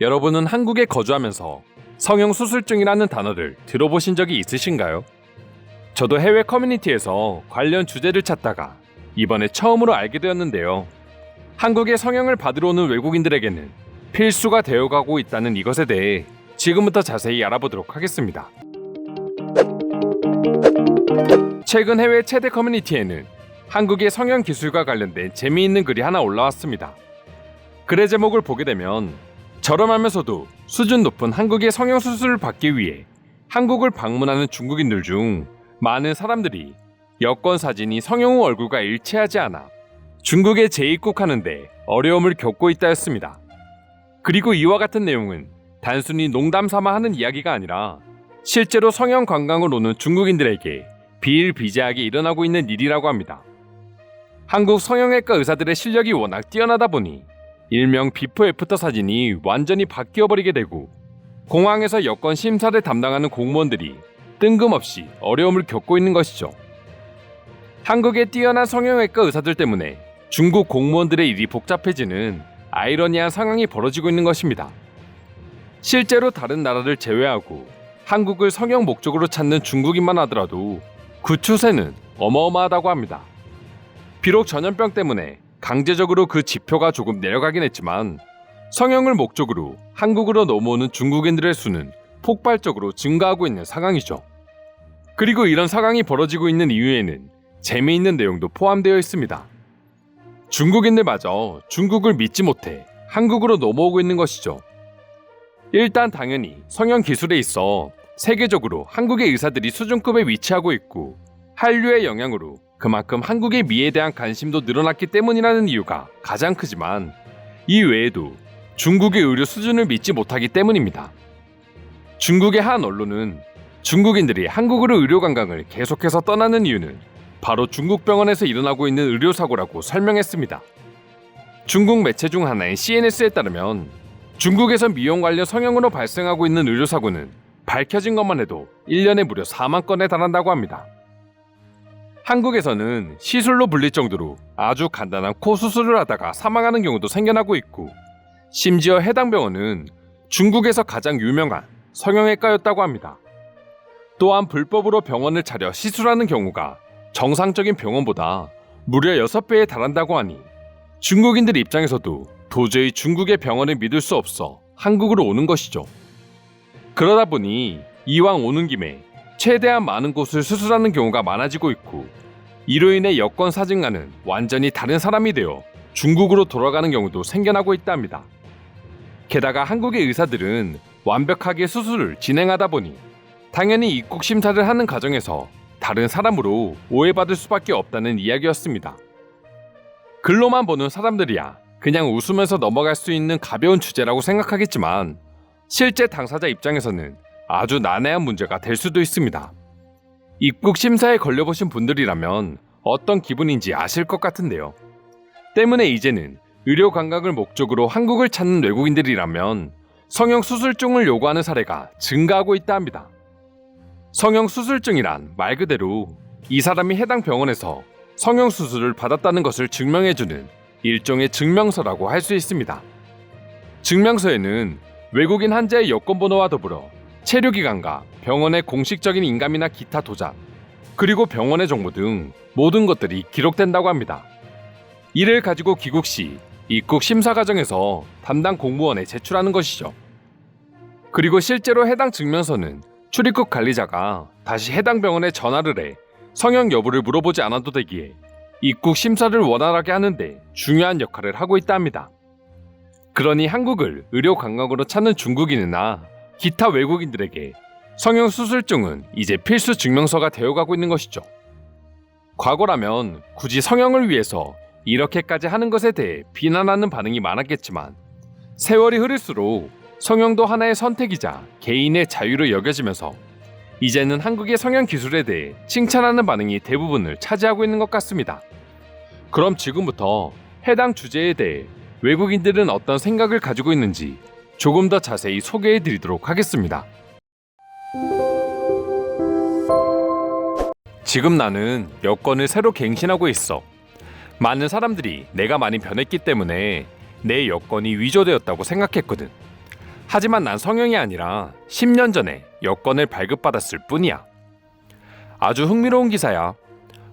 여러분은 한국에 거주하면서 성형수술증이라는 단어를 들어보신 적이 있으신가요? 저도 해외 커뮤니티에서 관련 주제를 찾다가 이번에 처음으로 알게 되었는데요. 한국에 성형을 받으러 오는 외국인들에게는 필수가 되어가고 있다는 이것에 대해 지금부터 자세히 알아보도록 하겠습니다. 최근 해외 최대 커뮤니티에는 한국의 성형 기술과 관련된 재미있는 글이 하나 올라왔습니다. 글의 제목을 보게 되면 저렴하면서도 수준 높은 한국의 성형 수술을 받기 위해 한국을 방문하는 중국인들 중 많은 사람들이 여권 사진이 성형 후 얼굴과 일치하지 않아 중국에 재입국하는데 어려움을 겪고 있다였습니다. 그리고 이와 같은 내용은 단순히 농담 삼아 하는 이야기가 아니라 실제로 성형 관광을 오는 중국인들에게 비일비재하게 일어나고 있는 일이라고 합니다. 한국 성형외과 의사들의 실력이 워낙 뛰어나다 보니 일명 비포 애프터 사진이 완전히 바뀌어 버리게 되고 공항에서 여권 심사를 담당하는 공무원들이 뜬금없이 어려움을 겪고 있는 것이죠. 한국의 뛰어난 성형외과 의사들 때문에 중국 공무원들의 일이 복잡해지는 아이러니한 상황이 벌어지고 있는 것입니다. 실제로 다른 나라를 제외하고 한국을 성형 목적으로 찾는 중국인만 하더라도 그 추세는 어마어마하다고 합니다. 비록 전염병 때문에 강제적으로 그 지표가 조금 내려가긴 했지만 성형을 목적으로 한국으로 넘어오는 중국인들의 수는 폭발적으로 증가하고 있는 상황이죠. 그리고 이런 상황이 벌어지고 있는 이유에는 재미있는 내용도 포함되어 있습니다. 중국인들마저 중국을 믿지 못해 한국으로 넘어오고 있는 것이죠. 일단 당연히 성형 기술에 있어 세계적으로 한국의 의사들이 수준급에 위치하고 있고 한류의 영향으로 그만큼 한국의 미에 대한 관심도 늘어났기 때문이라는 이유가 가장 크지만 이 외에도 중국의 의료 수준을 믿지 못하기 때문입니다. 중국의 한 언론은 중국인들이 한국으로 의료 관광을 계속해서 떠나는 이유는 바로 중국 병원에서 일어나고 있는 의료 사고라고 설명했습니다. 중국 매체 중 하나인 CNS에 따르면 중국에서 미용 관련 성형으로 발생하고 있는 의료 사고는 밝혀진 것만 해도 1년에 무려 4만 건에 달한다고 합니다. 한국에서는 시술로 불릴 정도로 아주 간단한 코 수술을 하다가 사망하는 경우도 생겨나고 있고 심지어 해당 병원은 중국에서 가장 유명한 성형외과였다고 합니다. 또한 불법으로 병원을 차려 시술하는 경우가 정상적인 병원보다 무려 6배에 달한다고 하니 중국인들 입장에서도 도저히 중국의 병원을 믿을 수 없어 한국으로 오는 것이죠. 그러다 보니 이왕 오는 김에 최대한 많은 곳을 수술하는 경우가 많아지고 있고 이로 인해 여권 사진과는 완전히 다른 사람이 되어 중국으로 돌아가는 경우도 생겨나고 있답니다. 게다가 한국의 의사들은 완벽하게 수술을 진행하다 보니 당연히 입국 심사를 하는 과정에서 다른 사람으로 오해받을 수밖에 없다는 이야기였습니다. 글로만 보는 사람들이야 그냥 웃으면서 넘어갈 수 있는 가벼운 주제라고 생각하겠지만 실제 당사자 입장에서는 아주 난해한 문제가 될 수도 있습니다. 입국 심사에 걸려보신 분들이라면 어떤 기분인지 아실 것 같은데요. 때문에 이제는 의료 관광을 목적으로 한국을 찾는 외국인들이라면 성형 수술증을 요구하는 사례가 증가하고 있다 합니다. 성형 수술증이란 말 그대로 이 사람이 해당 병원에서 성형 수술을 받았다는 것을 증명해주는 일종의 증명서라고 할 수 있습니다. 증명서에는 외국인 환자의 여권 번호와 더불어 체류 기간과 병원의 공식적인 인감이나 기타 도장, 그리고 병원의 정보 등 모든 것들이 기록된다고 합니다. 이를 가지고 귀국 시 입국 심사 과정에서 담당 공무원에 제출하는 것이죠. 그리고 실제로 해당 증명서는 출입국 관리자가 다시 해당 병원에 전화를 해 성형 여부를 물어보지 않아도 되기에 입국 심사를 원활하게 하는데 중요한 역할을 하고 있다 합니다. 그러니 한국을 의료 관광으로 찾는 중국인이나 기타 외국인들에게 성형 수술증은 이제 필수 증명서가 되어가고 있는 것이죠. 과거라면 굳이 성형을 위해서 이렇게까지 하는 것에 대해 비난하는 반응이 많았겠지만 세월이 흐를수록 성형도 하나의 선택이자 개인의 자유로 여겨지면서 이제는 한국의 성형 기술에 대해 칭찬하는 반응이 대부분을 차지하고 있는 것 같습니다. 그럼 지금부터 해당 주제에 대해 외국인들은 어떤 생각을 가지고 있는지 조금 더 자세히 소개해 드리도록 하겠습니다. 지금 나는 여권을 새로 갱신하고 있어. 많은 사람들이 내가 많이 변했기 때문에 내 여권이 위조되었다고 생각했거든. 하지만 난 성형이 아니라 10년 전에 여권을 발급받았을 뿐이야. 아주 흥미로운 기사야.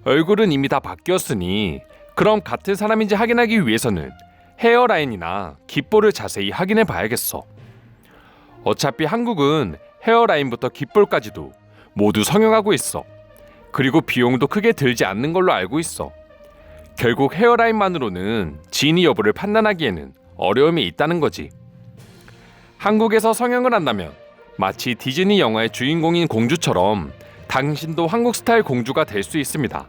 얼굴은 이미 다 바뀌었으니 그럼 같은 사람인지 확인하기 위해서는 헤어라인이나 귓볼을 자세히 확인해 봐야겠어. 어차피 한국은 헤어라인부터 귓볼까지도 모두 성형하고 있어. 그리고 비용도 크게 들지 않는 걸로 알고 있어. 결국 헤어라인만으로는 진위 여부를 판단하기에는 어려움이 있다는 거지. 한국에서 성형을 한다면 마치 디즈니 영화의 주인공인 공주처럼 당신도 한국 스타일 공주가 될 수 있습니다.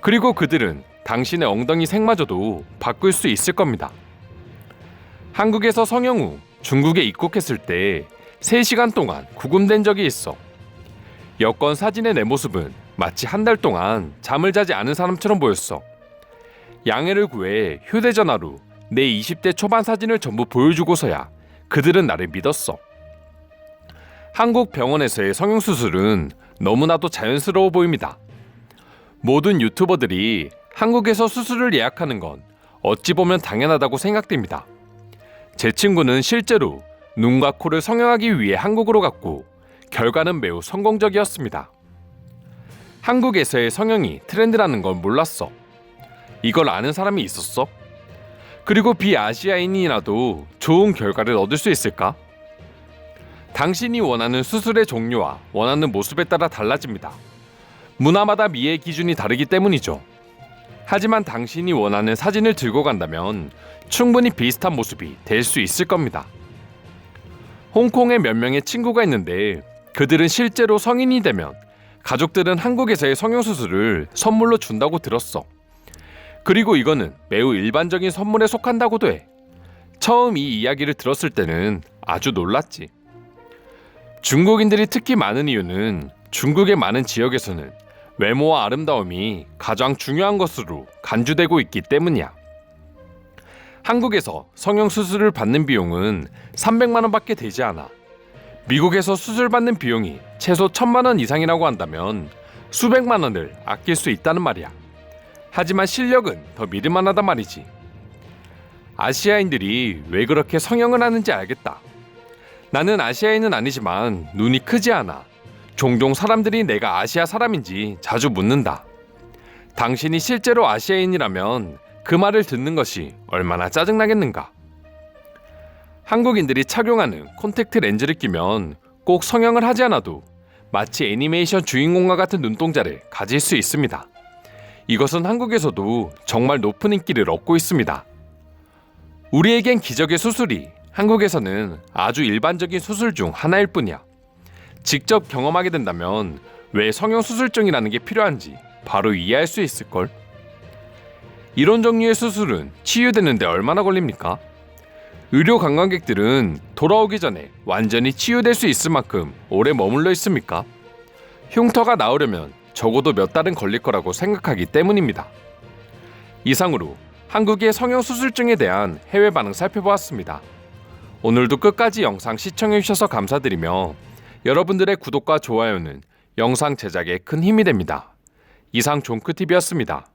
그리고 그들은 당신의 엉덩이 색마저도 바꿀 수 있을 겁니다. 한국에서 성형 후 중국에 입국했을 때 3시간 동안 구금된 적이 있어. 여권 사진의 내 모습은 마치 한 달 동안 잠을 자지 않은 사람처럼 보였어. 양해를 구해 휴대전화로 내 20대 초반 사진을 전부 보여주고서야 그들은 나를 믿었어. 한국 병원에서의 성형수술은 너무나도 자연스러워 보입니다. 모든 유튜버들이 한국에서 수술을 예약하는 건 어찌 보면 당연하다고 생각됩니다. 제 친구는 실제로 눈과 코를 성형하기 위해 한국으로 갔고 결과는 매우 성공적이었습니다. 한국에서의 성형이 트렌드라는 건 몰랐어. 이걸 아는 사람이 있었어? 그리고 비아시아인이라도 좋은 결과를 얻을 수 있을까? 당신이 원하는 수술의 종류와 원하는 모습에 따라 달라집니다. 문화마다 미의 기준이 다르기 때문이죠. 하지만 당신이 원하는 사진을 들고 간다면 충분히 비슷한 모습이 될 수 있을 겁니다. 홍콩에 몇 명의 친구가 있는데 그들은 실제로 성인이 되면 가족들은 한국에서의 성형수술을 선물로 준다고 들었어. 그리고 이거는 매우 일반적인 선물에 속한다고도 해. 처음 이 이야기를 들었을 때는 아주 놀랐지. 중국인들이 특히 많은 이유는 중국의 많은 지역에서는 외모와 아름다움이 가장 중요한 것으로 간주되고 있기 때문이야. 한국에서 성형 수술을 받는 비용은 300만 원 밖에 되지 않아. 미국에서 수술 받는 비용이 최소 1000만 원 이상이라고 한다면 수백만 원을 아낄 수 있다는 말이야. 하지만 실력은 더 믿을만하단 말이지. 아시아인들이 왜 그렇게 성형을 하는지 알겠다. 나는 아시아인은 아니지만 눈이 크지 않아. 종종 사람들이 내가 아시아 사람인지 자주 묻는다. 당신이 실제로 아시아인이라면 그 말을 듣는 것이 얼마나 짜증나겠는가. 한국인들이 착용하는 콘택트 렌즈를 끼면 꼭 성형을 하지 않아도 마치 애니메이션 주인공과 같은 눈동자를 가질 수 있습니다. 이것은 한국에서도 정말 높은 인기를 얻고 있습니다. 우리에겐 기적의 수술이 한국에서는 아주 일반적인 수술 중 하나일 뿐이야. 직접 경험하게 된다면 왜 성형수술증이라는 게 필요한지 바로 이해할 수 있을걸? 이런 종류의 수술은 치유되는데 얼마나 걸립니까? 의료 관광객들은 돌아오기 전에 완전히 치유될 수 있을 만큼 오래 머물러 있습니까? 흉터가 나오려면 적어도 몇 달은 걸릴 거라고 생각하기 때문입니다. 이상으로 한국의 성형수술증에 대한 해외 반응 살펴보았습니다. 오늘도 끝까지 영상 시청해주셔서 감사드리며 여러분들의 구독과 좋아요는 영상 제작에 큰 힘이 됩니다. 이상 종크TV였습니다.